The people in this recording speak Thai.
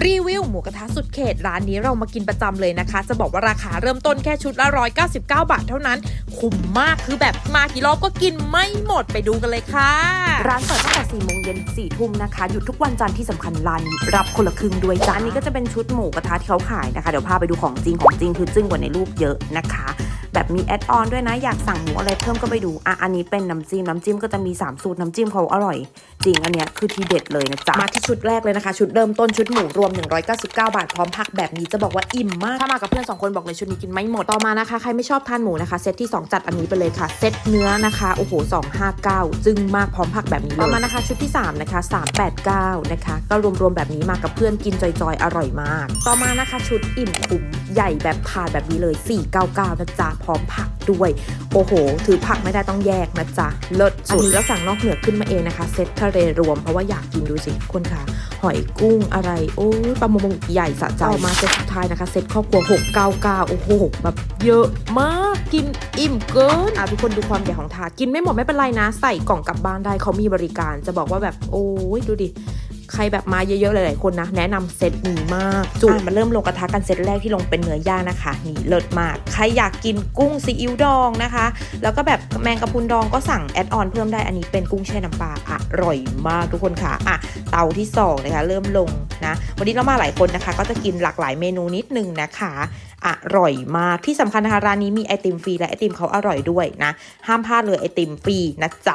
รีวิวหมูกระทะสุดเขตร้านนี้เรามากินประจำเลยนะคะ จะบอกว่าราคาเริ่มต้นแค่ชุดละ 199 บาทเท่านั้น คุ้มมากคือแบบมากี่รอบก็กินไม่หมดไปดูกันเลยค่ะ ร้านเปิดตั้งแต่4โมงเย็น4ทุ่มนะคะหยุดทุกวันจันทร์ที่สำคัญร้านนี้รับคนละครึ่งด้วยจ้าอันนี้ก็จะเป็นชุดหมูกระทะที่เขาขายนะคะ เดี๋ยวพาไปดูของจริงของจริงคือจึ้งกว่าในรูปเยอะนะคะ แบบมีแอดออนด้วยนะ อยากสั่งหมูอะไรเพิ่มก็ไปดู อะ อันนี้เป็นน้ำจิ้ม น้ำจิ้มก็จะมี 3 สูตร น้ำจิ้มเขาอร่อย จริงอันเนี้ยคือทีเด็ดเลยนะจ๊ะ มาที่ชุดแรกเลยนะคะ ชุดเริ่มต้นชุดหมูรวม 199 บาท พร้อมผักแบบนี้จะบอกว่าอิ่มมาก ถ้ามากับเพื่อน2คนบอกเลยชุดนี้กินไม่หมด ต่อมานะคะใครไม่ชอบทานหมูนะคะเซตที่ 2 จัดอันนี้ไปเลยค่ะ เซตเนื้อนะคะโอ้โห259จึงมากพร้อมผักแบบนี้เลยต่อมานะคะชุดที่3นะคะ389นะคะก็รวมๆแบบนี้มากับเพื่อนกินจอยๆอร่อยมาก ต่อมานะคะชุดอิ่มคุ้มใหญ่แบบถาดแบบนี้เลย 499นะจ๊ะพร้อมผักด้วย โอ้โห ถือผักไม่ได้ต้องแยกนะจ๊ะเลิศสุดแล้วสั่งนอกเหนือขึ้นมาเองนะคะเซตทะเลรวมเพราะว่าอยากกินดูสิคุณค่ะ หอยกุ้งอะไร โอ้ยปลาหมึกใหญ่สะใจมาเซตสุดท้ายนะคะ เซตครอบครัว 699 โอ้โหแบบเยอะมากกินอิ่มเกินอะทุกคนดูความใหญ่ของถาดกินไม่หมดไม่เป็นไรนะ ใส่กล่องกลับบ้านได้เขามีบริการจะบอกว่าแบบโอ้ยดูดิ ใครแบบมาเยอะๆหลายๆคนนะ แนะนำเซตนี้มากจุดมาเริ่มลงกระทะกันเซตแรกที่ลงเป็นเนื้อย่างนะคะนี่เลิศมาก ใครอยากกินกุ้งซีอิ๊วดองนะคะ แล้วก็แบบแมงกะพรุนดองก็สั่งแอดออนเพิ่มได้อันนี้เป็นกุ้งแช่น้ำปลาอร่อยมากทุกคนค่ะอะเตาที่2นะคะเริ่มลงนะวันนี้เรามาหลายคนนะคะ ก็จะกินหลากหลายเมนูนิดนึงนะคะอร่อยมากที่สำคัญนะคะร้านนี้มีไอติมฟรีและไอติมเขาอร่อยด้วยนะ ห้ามพลาดเลยไอติมฟรีนะจ๊ะ